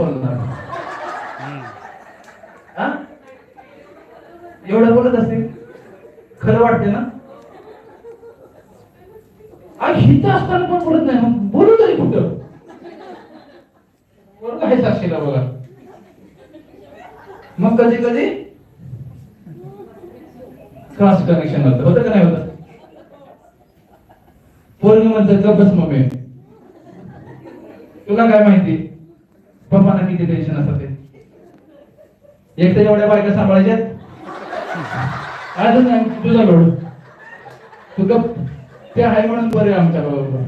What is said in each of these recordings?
बोलणार. हा? एवढं बोलत असते खरं वाटते ना? हिथं असताना पण बोलत नाही? मग बोलू तरी कुठं? वर्ग आहे साक्षीला बघा. मग कधी कधी? क्रॉस कनेक्शन होतं. होतं का नाही होतं? पोरगी म्हणतात बस मम्मी तुला काय माहिती? पप्पांना किती टेन्शन असत ते? एक तर एवढ्या बायका सांभाळायच्यात अजून नाही तुझा लोड. तू गप. ते आहे म्हणून बरे आमच्या बरोबर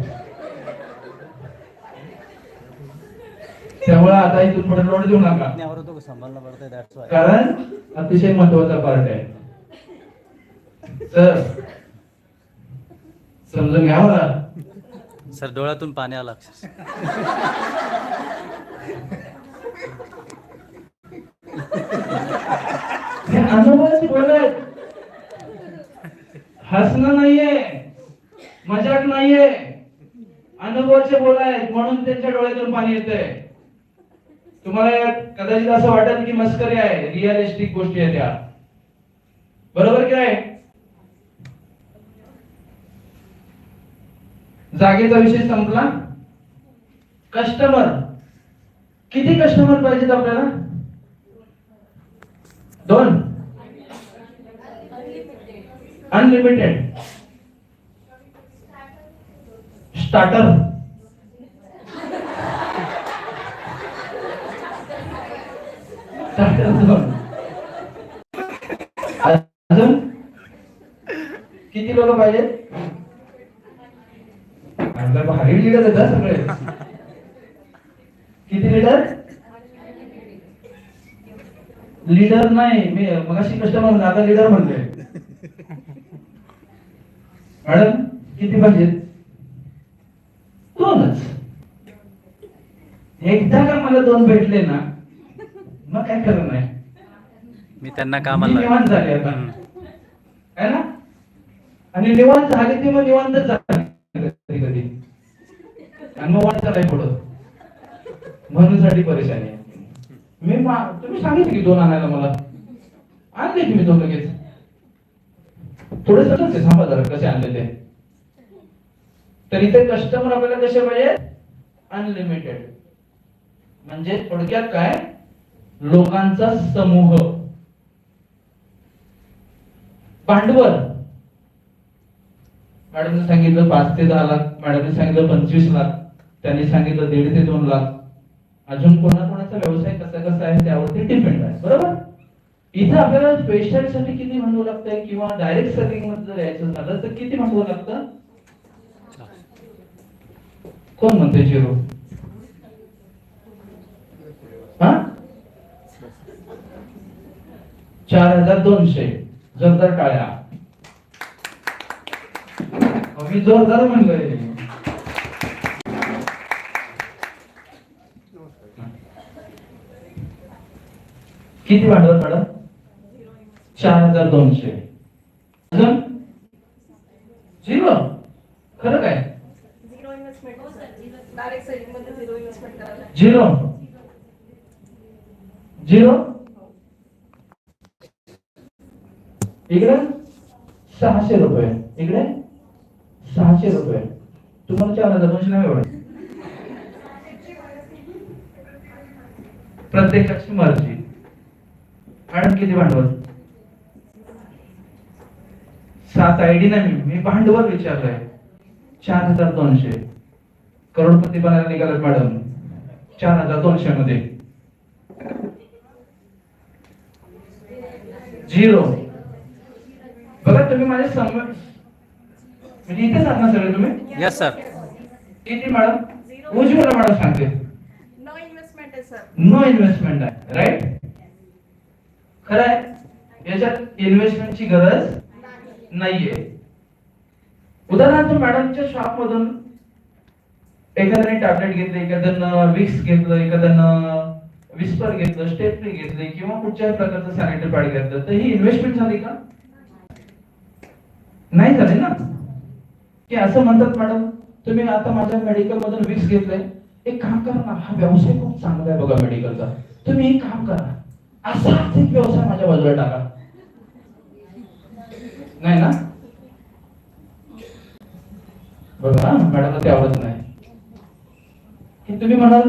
त्यामुळे आता इथून पुढे लोड देऊ नका. कारण अतिशय महत्त्वाचा पार्ट आहे. तर समजून घ्या सर डोळ्यातून पाणी आलं अक्षरशः हे अनुभवाची बोलत हसणं नाहीये मजाक नाहीये अनुभवाचे बोल आहेत म्हणून त्यांच्या डोळ्यातून पाणी येतंय. तुम्हाला कदाचित असं वाटत की मस्करी आहे रिअलिस्टिक गोष्टी आहेत त्या बरोबर काय जागेचा विषय संपला. कस्टमर किती कस्टमर पाहिजेत आपल्याला? दोन. अनलिमिटेड स्टार्टर अजून? किती लोक पाहिजेत? भारी लिडर येतात सगळे. किती लिडर लिडर नाही मी मगाशी कस्टमर आता लिडर म्हणते मॅडम किती पाहिजेत दोनच. एकदा का मला दोन भेटले ना? मग काय खरं नाही. मी त्यांना मी कामाला निवांत झाले आता. हम्म. है ना? आणि निवांत झाले ते मग निवांतच झाले कधी कधी. आणि मग वाट चालाय पुढं. म्हणून साठी परेशानी आहे. मी मा- तुम्ही सांगितले की दोन आणायला मला. आणले की मी दोन लगेच थोडे सगळं थांबा जरा कसे आणले ते? तर इथे कस्टमर आपल्याला कसे पाहिजे? अनलिमिटेड म्हणजे थोडक्यात काय? लोकांचा समूह. भांडवल. मॅडमने सांगितलं पाच ते दहा लाख मॅडमने सांगितलं पंचवीस लाख त्यांनी सांगितलं दीड ते दोन लाख. अजून कोणाकोणाचा व्यवसाय कसा कसा आहे त्यावरती डिपेंड आहे बरोबर? इथं आपल्याला स्पेशलसाठी किती भांडवल लागतंय किंवा डायरेक्ट सेलिंगमध्ये जर यायचं झालं तर किती भांडवल लागतं? कोण म्हणते झिरो हा? चार हजार दोनशे जोरदार टाळ्या मी जोरदार म्हणलोय. किती भांडवल मॅडम? चार हजार दोनशे. अजून? झिरो खरं काय? झिरो झिरो इकडे? सहाशे रुपये. इकडे? सहाशे रुपये. तुम्हाला चार हजार दोनशे नाही एवढे. प्रत्येकाची मर्जी. मॅडम किती भांडवल? सात आयडी नाही मी भांडवल विचारलंय. चार हजार दोनशे. करोडपती बनायला निघालात मॅडम. चार हजार दोनशे मध्ये झिरो. बघा तुम्ही माझे सम म्हणजे इथेच आहात ना सगळे तुम्ही? येस सर किती मॅडम? उज्ज्वला मॅडम सांगते. नो इन्व्हेस्टमेंट आहे सर नो इन्व्हेस्टमेंट आहे राईट खरं आहे. याच्यात इन्व्हेस्टमेंटची गरज नाहीये. उदाहरणार्थ मॅडमच्या शॉप मधून एखाद्याने टॅबलेट घेतलं एखाद्यानं विक्स घेतलं एखाद्यानं विस्पर घेतलं स्टेपली घेतली किंवा कुठच्याही प्रकारचं सॅनिटरी पॅड घेतलं तर ही इन्व्हेस्टमेंट झाली का? नाही झाली ना? की असं म्हणतात मॅडम तुम्ही आता माझ्या मेडिकल मधून विक्स घेतलंय. एक काम करा ना हा व्यवसाय खूप चांगला आहे बघा मेडिकलचा. तुम्ही एक काम करा असाच एक व्यवसाय माझ्या बाजूला टाका. नाही ना? बघा मॅडमला ते आवडत नाही. हे तुम्ही म्हणाल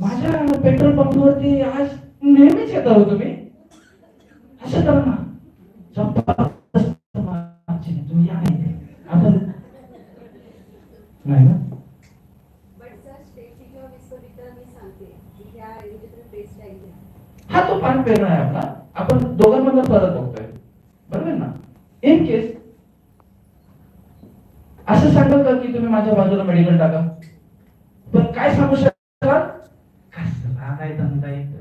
माझ्या पेट्रोल पंपवरती आज नेहमीच येत आहो तुम्ही? असं करा ना. तुम्ही या आपण नाही ना? आहे हा तो पान पेरणा आहे आपला. आपण दोघांमधला फरक बघतो. इन केस असं सांगाल का की तुम्ही माझ्या बाजूला मेडिकल टाका. पण काय सांगू शकता? कसला काय धंदा येतो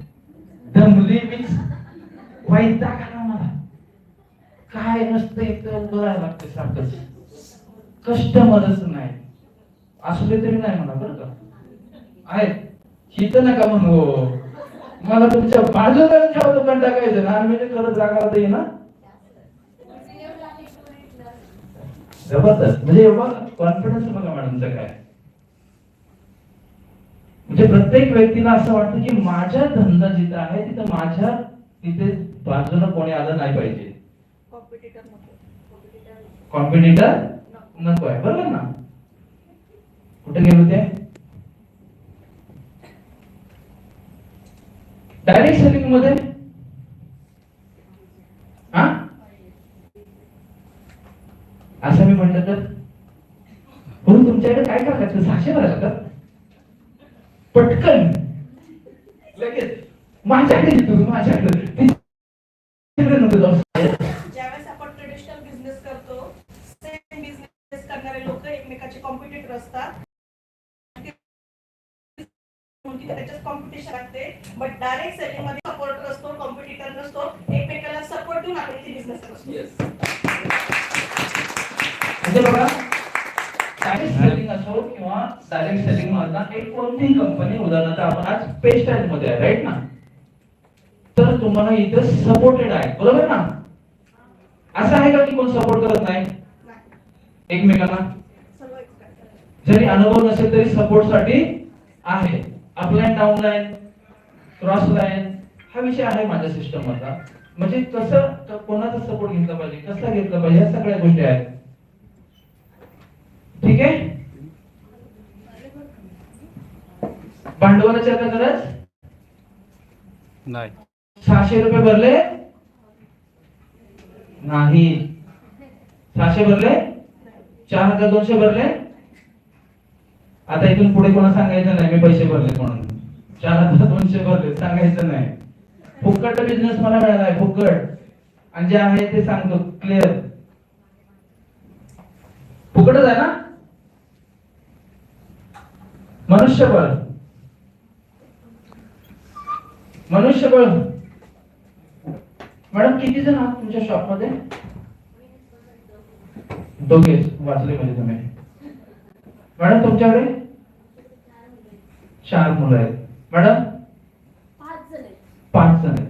दमली मीन्स वैताग आला मला. काय नसतं इथं उभं राहायला लागते सारखंच कस्टमरच नाही. असले तरी नाही म्हणा बरं का. आहेत हिथं नका म्हणू. हो. मला तुमच्या बाजूला ठेवलं दुकान टाकायचं. ना आम्ही म्हणजे करत रागाला ना जबरदस्त. म्हणजे एवढा कॉन्फिडन्स बघा मॅडमचा काय? म्हणजे प्रत्येक व्यक्तीला असं वाटतं की माझ्या धंदा जिथं आहे तिथं माझ्या तिथे बाजूला कोणी आलं नाही पाहिजे. कॉम्पिटिटर नको. कॉम्पिटिटर नको. आहे बरोबर ना? कुठे गेले होते डायरेक्ट सेलिंगमध्ये हा असं मी म्हटलं तर? म्हणून तुमच्याकडे काय काय लागतं सहाशे भरायला का पटकन. लगेच. माझ्याकडे येतो माझ्याकडे. ज्यावेळेस आपण ट्रेडिशनल बिझनेस करतो सेम बिझनेस करणारे लोक एकमेकाचे कॉम्पिटिटर असतात. त्याच्यात कॉम्पिटिशन लागते बट डायरेक्ट सेलिंगमध्ये सपोर्टर असतो कॉम्पिटिटर नसतो एकमेकाला सपोर्ट देऊन आपण बिझनेस करतो. म्हणजे बघा. डायरेक्ट सेलिंग असो किंवा डायरेक्ट सेलिंग मधला एक कोणतीही कंपनी उदाहरणार्थ आपण आज पेस्टाईल मध्ये आहे राईट ना? तर तुम्हाला इथं सपोर्टेड आहे बरोबर ना? असं आहे का की कोण सपोर्ट करत नाही? एकमेकांना जरी अनुभव नसेल तरी सपोर्टसाठी आहे. अपलाईन डाऊनलाईन क्रॉस लाईन हा विषय आहे माझ्या सिस्टम मधला. म्हणजे कसं कोणाचा सपोर्ट घेतला पाहिजे कसा घेतला पाहिजे ह्या सगळ्या गोष्टी आहेत. ठीक आहे? भांडवलाची आता गरज? नाही. सहाशे रुपये भरले? नाही. सहाशे भरले? चार हजार दोनशे भरले? आता इथून पुढे कोणा सांगायचं नाही मी पैसे भरले म्हणून. चार हजार दोनशे भरले सांगायचं नाही. फुकट बिझनेस मला मिळाला फुकट. आणि जे आहे ते सांगतो क्लिअर फुकटच आहे ना? मनुष्यबळ. मनुष्यबळ. मॅडम किती जण आहात तुमच्या शॉपमध्ये दोघे वाचले म्हणजे तुम्ही. मॅडम तुमच्याकडे? चार मुलं आहेत. मॅडम? पाच जण आहेत.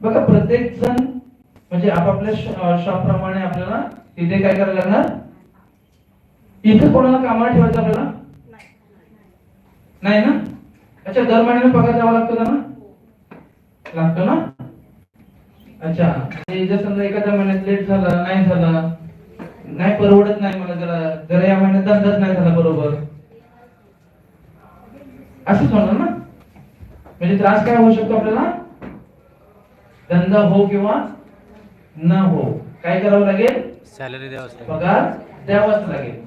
बघा प्रत्येक जण म्हणजे आपापल्या शॉप प्रमाणे आपल्याला तिथे काय करायला लागणार? इथे कोणाला कामाला ठेवायचं आपल्याला? नाही ना? अच्छा दर महिन्याला पगार द्यावा लागतो ना? लागतो ना? अच्छा म्हणजे जर समजा एखाद्या महिन्यात लेट झाला नाही झाला नाही परवडत नाही मला जरा जरा या महिन्यात धंदाच नाही झाला बरोबर. असंच होणार ना? म्हणजे त्रास काय होऊ शकतो आपल्याला? धंदा हो किंवा न हो. काय करावं लागेल? सॅलरी द्यावंच लागेल. पगार द्यावाच लागेल.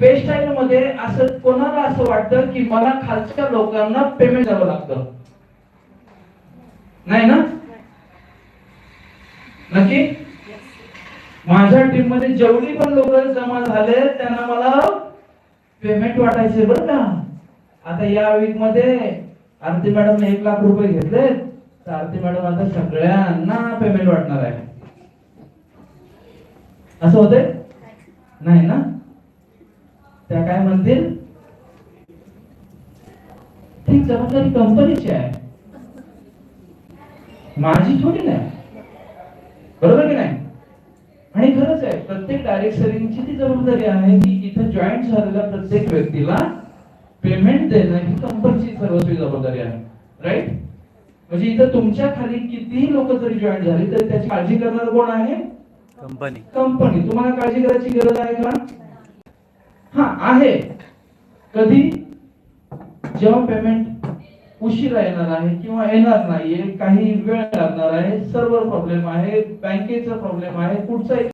फेस्टाईल मध्ये असं कोणाला असं वाटतं की मला खालच्या लोकांना पेमेंट द्यावं लागतं? नाही ना? नक्की? माझ्या टीममध्ये जेवढी पण लोक जमा झाले त्यांना मला पेमेंट वाटायचे बरं का. आता या वीकमध्ये आरती मॅडम एक लाख रुपये घेतले तर आरती मॅडम आता सगळ्यांना पेमेंट वाटणार आहे. असं होतंय? नाही ना? त्या काय म्हणतील? ती जबाबदारी कंपनीची आहे. माझी थोडी नाही. बरोबर की नाही? आणि खरंच आहे प्रत्येक डायरेक्ट सेलिंगची ती जबाबदारी आहे की इथं जॉईन झालेल्या प्रत्येक व्यक्तीला पेमेंट देणं ही कंपनीची सर्वस्वी जबाबदारी आहे. राईट म्हणजे इथं तुमच्या खाली कितीही लोक जरी जॉईन झाली तरी त्याची काळजी करणार कोण आहे? कंपनी. कंपनी. तुम्हाला काळजी करायची गरज आहे का? हा आहे. कधी? जेव्हा पेमेंट उशिरा येणार आहे किंवा येणार नाहीये काही वेळ लागणार आहे सर्व्हर प्रॉब्लेम आहे बँकेचा प्रॉब्लेम आहे कुठचा